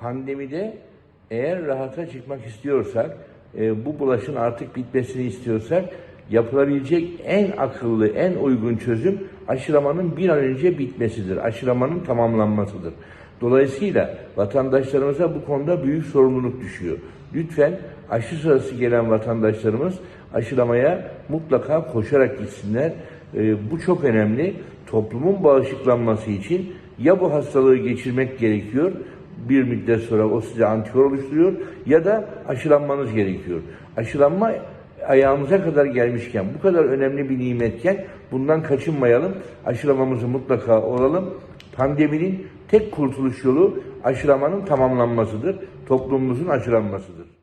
pandemide eğer rahata çıkmak istiyorsak, e, bu bulaşın artık bitmesini istiyorsak yapılabilecek en akıllı, en uygun çözüm aşılamanın bir an önce bitmesidir. Aşılamanın tamamlanmasıdır. Dolayısıyla vatandaşlarımıza bu konuda büyük sorumluluk düşüyor. Lütfen aşı sırası gelen vatandaşlarımız aşılamaya mutlaka koşarak gitsinler. E, bu çok önemli. Toplumun bağışıklanması için ya bu hastalığı geçirmek gerekiyor, bir müddet sonra o size antikor oluşturuyor ya da aşılanmanız gerekiyor. Aşılanma ayağımıza kadar gelmişken, bu kadar önemli bir nimetken bundan kaçınmayalım. Aşılamamızı mutlaka olalım. Pandeminin tek kurtuluş yolu aşılamanın tamamlanmasıdır. Toplumumuzun aşılanmasıdır.